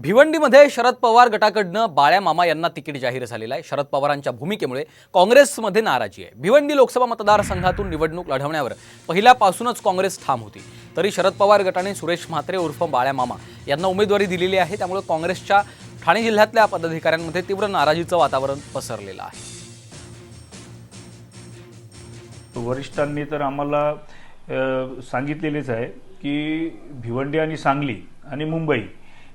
भिवंडीमध्ये शरद पवार गटाकडनं बाळ्या मामा यांना तिकीट जाहीर झालेलं आहे. शरद पवारांच्या भूमिकेमुळे काँग्रेसमध्ये नाराजी आहे. भिवंडी लोकसभा मतदारसंघातून निवडणूक लढवण्यावर पहिल्यापासूनच काँग्रेस ठाम होती. तरी शरद पवार गटाने सुरेश म्हात्रे उर्फ बाळ्या मामा यांना उमेदवारी दिलेली आहे. त्यामुळे काँग्रेसच्या ठाणे जिल्ह्यातल्या पदाधिकाऱ्यांमध्ये तीव्र नाराजीचं वातावरण पसरलेलं आहे. वरिष्ठांनी तर आम्हाला सांगितलेलेच आहे की भिवंडी आणि सांगली आणि मुंबई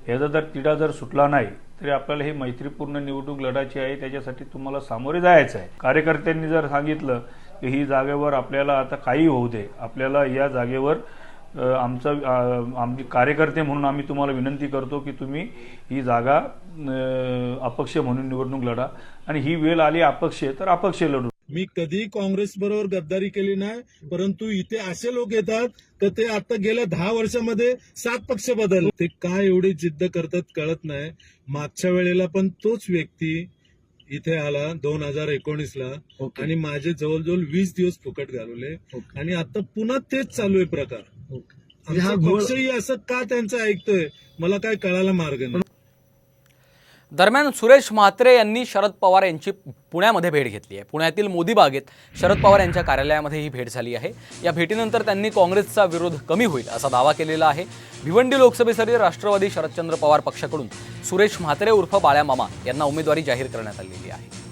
ह्याचा जर तिढा जर सुटला नाही तरी आपल्याला ही मैत्रीपूर्ण निवडणूक लढायची आहे. त्याच्यासाठी तुम्हाला सामोरे जायचं आहे. कार्यकर्त्यांनी जर सांगितलं की ही जागेवर आपल्याला आता काही होऊ दे. आपल्याला या जागेवर आमचा आमचे कार्यकर्ते म्हणून आम्ही तुम्हाला विनंती करतो की तुम्ही ही जागा अपक्ष म्हणून निवडणूक लढा. आणि ही वेळ आली अपक्ष तर अपक्ष लढू. मी कधी काँग्रेस बरोबर गद्दारी केली नाही परंतु इथे असे लोक येतात तर ते आता गेल्या दहा वर्षामध्ये सात पक्ष बदल ते काय एवढी जिद्द करतात कळत नाही. मागच्या वेळेला पण तोच व्यक्ती इथे आला दोन हजार एकोणीस ला आणि माझे जवळजवळ वीस दिवस फुकट घालवले. आणि आता पुन्हा तेच चालू आहे प्रकार. पक्षही असं का त्यांचं ऐकतोय? मला काय कळायला मार्ग नाही. दरम्यान सुरेश म्हात्रे यांनी शरद पवार यांची पुण्यामध्ये भेट घेतली आहे. पुण्यातील मोदी बागेत शरद पवार यांच्या कार्यालयामध्ये ही भेट झाली आहे. या भेटीनंतर त्यांनी काँग्रेसचा विरोध कमी होईल असा दावा केलेला आहे. भिवंडी लोकसभेसाठी राष्ट्रवादी शरदचंद्र पवार पक्षाकडून सुरेश म्हात्रे उर्फ बाळ्यामामा यांना उमेदवारी जाहीर करण्यात आलेली आहे.